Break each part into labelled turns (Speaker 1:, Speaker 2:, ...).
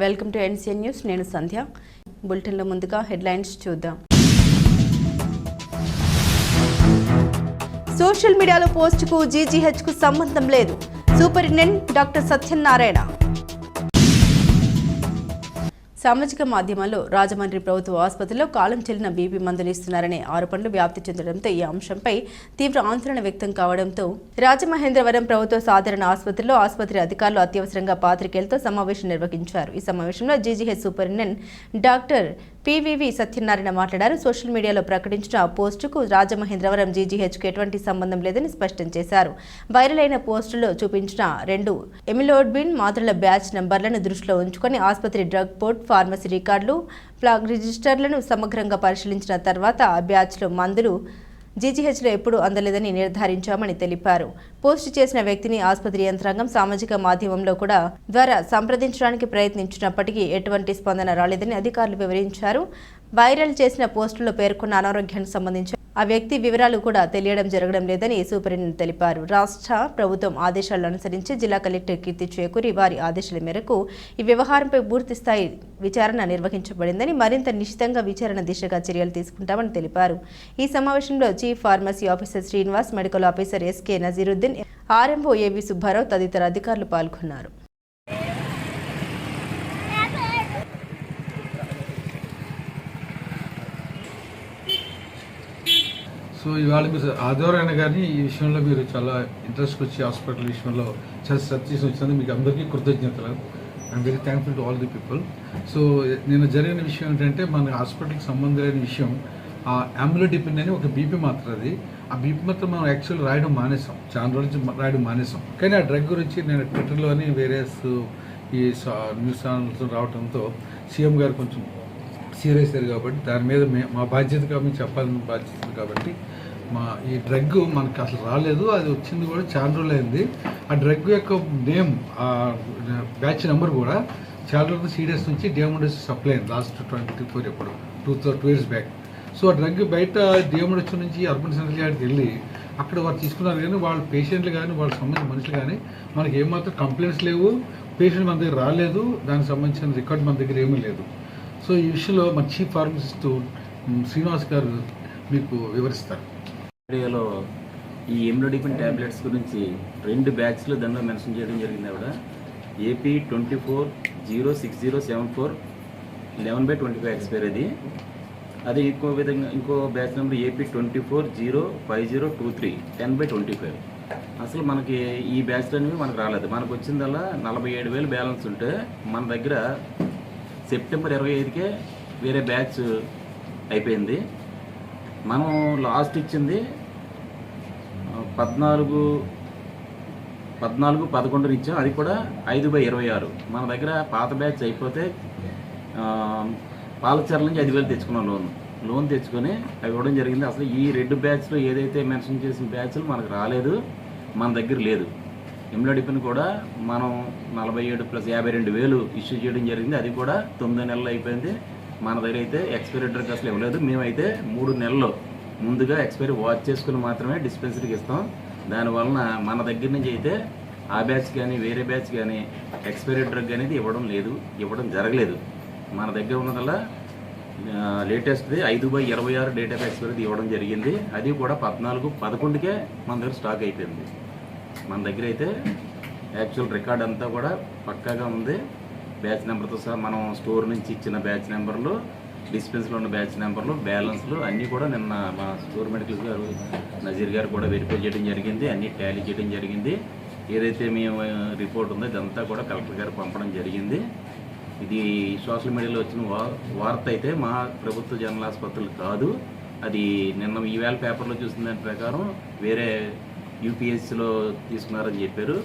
Speaker 1: Welcome to NCN news. నేను సంధ్య. బులెటిన్లో ముందుగా హెడ్లైన్స్ చూద్దాం. సోషల్ మీడియాలో పోస్టుకు జీజీహెచ్కు సంబంధం లేదు. Superintendent doctor Satyanarayana. సామాజిక మాధ్యమాల్లో రాజమండ్రి ప్రభుత్వ ఆసుపత్రిలో కాలం చెల్లిన బీపీ మందులు ఇస్తున్నారనే ఆరోపణలు వ్యాప్తి చెందడంతో ఈ అంశంపై తీవ్ర ఆందోళన వ్యక్తం కావడంతో రాజమహేంద్రవరం ప్రభుత్వ సాధారణ ఆసుపత్రిలో ఆసుపత్రి అధికారులు అత్యవసరంగా పాత్రికేయులతో సమావేశం నిర్వహించారు. ఈ సమావేశంలో GGH superintendent doctor PVV Satyanarayana మాట్లాడారు. సోషల్ మీడియాలో ప్రకటించిన పోస్టుకు రాజమహేంద్రవరం జీజీహెచ్కు ఎటువంటి సంబంధం లేదని స్పష్టం చేశారు. వైరల్ అయిన పోస్టులో చూపించిన రెండు ఎమిలోడ్బిన్ మాత్రల బ్యాచ్ నంబర్లను దృష్టిలో ఉంచుకొని ఆసుపత్రి డ్రగ్ బోర్డ్ ఫార్మసీ రికార్డులు ప్లాగ్ రిజిస్టర్లను సమగ్రంగా పరిశీలించిన తర్వాత ఆ బ్యాచ్లో మందులు జీజీహెచ్లో ఎప్పుడు అందలేదని నిర్ధారించామని తెలిపారు. పోస్ట్ చేసిన వ్యక్తిని ఆసుపత్రి యంత్రాంగం సామాజిక మాధ్యమంలో కూడా ద్వారా సంప్రదించడానికి ప్రయత్నించినప్పటికీ ఎటువంటి స్పందన రాలేదని అధికారులు వివరించారు. వైరల్ చేసిన పోస్టులో పేర్కొన్న అనారోగ్యానికి సంబంధించి ఆ వ్యక్తి వివరాలు కూడా తెలియడం జరగడం లేదని సూపరింటెండెంట్ తెలిపారు. రాష్ట్ర ప్రభుత్వం ఆదేశాలను అనుసరించి జిల్లా కలెక్టర్ కీర్తి చేకూరి వారి ఆదేశాల మేరకు ఈ వ్యవహారంపై పూర్తి స్థాయి విచారణ నిర్వహించబడిందని మరింత నిశ్చితంగా విచారణ దిశగా చర్యలు తీసుకుంటామని తెలిపారు. ఈ సమావేశంలో chief pharmacy officer Srinivas medical officer SK Nazeeruddin RMO AV Subbarao తదితర అధికారులు పాల్గొన్నారు.
Speaker 2: సో ఇవాళ మీరు ఆదివారం కానీ ఈ విషయంలో మీరు చాలా ఇంట్రెస్ట్ వచ్చి హాస్పిటల్ విషయంలో చాలా శ్రద్ధ చేసి వచ్చినందుకు మీకు అందరికీ కృతజ్ఞతలు. I'm very thankful to all the people so నేను జరిగిన విషయం ఏంటంటే మన హాస్పిటల్కి సంబంధం లేని విషయం ఆ అంబులోడిపిన్ అని ఒక బీపీ మాత్ర అది. ఆ బీపీ మాత్రం మనం యాక్చువల్ రాయడం మానేసాం. చాలా రోజు నుంచి రాయడం మానేసాం. కానీ ఆ డ్రగ్ గురించి నేను ట్విట్టర్లోని వేరే ఈ సా- న్యూస్ ఛానల్స్ రావడంతో సీఎం గారు కొంచెం సీరియస్ కాబట్టి దాని మీద మే మా బాధ్యతగా మేము చెప్పాలని బాధ్యత కాబట్టి మా ఈ డ్రగ్ మనకు అసలు రాలేదు అది వచ్చింది కూడా చాలా రోజులు అయింది. ఆ డ్రగ్ యొక్క నేమ్ ఆ బ్యాచ్ నెంబర్ కూడా చాలా రోజులు సీరియస్ నుంచి డిఎండిస్ సప్లై అయింది. లాస్ట్ ట్వంటీ ఫోర్ ఎప్పుడు two two years back. So ఆ డ్రగ్ బయట డిఎండిస్ నుంచి అర్బన్ సెంటర్ యార్డ్కి వెళ్ళి అక్కడ వారు తీసుకున్నారు కానీ వాళ్ళ పేషెంట్లు కానీ వాళ్ళకి సంబంధించిన మనుషులు కానీ మనకి ఏమాత్రం కంప్లైంట్స్ లేవు. పేషెంట్ మన దగ్గర రాలేదు. దానికి సంబంధించిన రికార్డ్ మన దగ్గర ఏమీ లేదు. సో ఈ విషయంలో మన చీఫ్ ఫార్మసిస్ట్ శ్రీనివాస్ గారు మీకు వివరిస్తారు.
Speaker 3: వీడియోలో ఈ ఎమ్లోడిపిన్ ట్యాబ్లెట్స్ గురించి రెండు బ్యాచ్లు దానిలో మెన్షన్ చేయడం జరిగింది ఆవిడ. AP twenty four zero six zero seven four eleven by twenty five expire అది. అది ఇంకో విధంగా ఇంకో batch number AP twenty four zero five zero two three ten by twenty five. అసలు మనకి ఈ బ్యాచ్లు అనేవి మనకు రాలేదు. మనకు వచ్చిందల్లా నలభై ఏడు వేలు బ్యాలెన్స్ ఉంటే మన దగ్గర సెప్టెంబర్ ఇరవై ఐదుకే వేరే బ్యాచ్ అయిపోయింది. మనం లాస్ట్ ఇచ్చింది పద్నాలుగు పద్నాలుగు పదకొండుని ఇచ్చాం. అది కూడా ఐదు బై ఇరవై ఆరు. మన దగ్గర పాత బ్యాచ్ అయిపోతే ఆ, పాలచర్ల నుంచి ఐదు వేలు తెచ్చుకున్నాం లోన్. లోన్ తెచ్చుకొని అవి ఇవ్వడం జరిగింది. అసలు ఈ రెండు బ్యాచ్లో ఏదైతే మెన్షన్ చేసిన బ్యాచ్లు మనకు రాలేదు మన దగ్గర లేదు. ఇమ్లాడిపిన్ కూడా మనం నలభై ఏడు ప్లస్ యాభై రెండు వేలు ఇష్యూ చేయడం జరిగింది. అది కూడా తొమ్మిది నెలలు అయిపోయింది. మన దగ్గర అయితే ఎక్స్పైరీ డ్రగ్ అసలు ఇవ్వలేదు. మేమైతే మూడు నెలలు ముందుగా ఎక్స్పైరీ వాచ్ చేసుకుని మాత్రమే డిస్పెన్సరీకి ఇస్తాం. దానివలన మన దగ్గర నుంచి అయితే ఆ బ్యాచ్ కానీ వేరే బ్యాచ్ కానీ ఎక్స్పైరీ డ్రగ్ అనేది ఇవ్వడం లేదు. ఇవ్వడం జరగలేదు. మన దగ్గర ఉన్నదల్లా లేటెస్ట్ది ఐదు బై ఇరవై ఆరు డేట్ ఆఫ్ ఎక్స్పైరీ ఇవ్వడం జరిగింది. అది కూడా పద్నాలుగు పదకొండుకే మన దగ్గర స్టాక్ అయిపోయింది. మన దగ్గర అయితే యాక్చువల్ రికార్డ్ అంతా కూడా పక్కాగా ఉంది. బ్యాచ్ నెంబర్తో సహా మనం స్టోర్ నుంచి ఇచ్చిన బ్యాచ్ నెంబర్లు డిస్పెన్స్లో ఉన్న బ్యాచ్ నెంబర్లు బ్యాలెన్స్లు అన్నీ కూడా నిన్న మా స్టోర్ మెడికల్ గారు నజీర్ గారు కూడా వెరిఫై చేయడం జరిగింది. అన్నీ టాలీ చేయడం జరిగింది. ఏదైతే మేము రిపోర్ట్ ఉందో ఇదంతా కూడా కలెక్టర్ గారు పంపడం జరిగింది. ఇది సోషల్ మీడియాలో వచ్చిన వార్త అయితే మా ప్రభుత్వ జనరల్ ఆసుపత్రులు కాదు. అది నిన్న ఈవేళ పేపర్లో చూసిన దాని ప్రకారం వేరే యూపీఎస్సీలో తీసుకున్నారని చెప్పారు.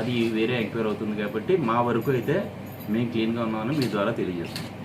Speaker 3: అది వేరే ఎంక్వైరీ అవుతుంది కాబట్టి మా వరకు అయితే మేము క్లీన్గా ఉన్నామని మీ ద్వారా తెలియజేస్తున్నాం.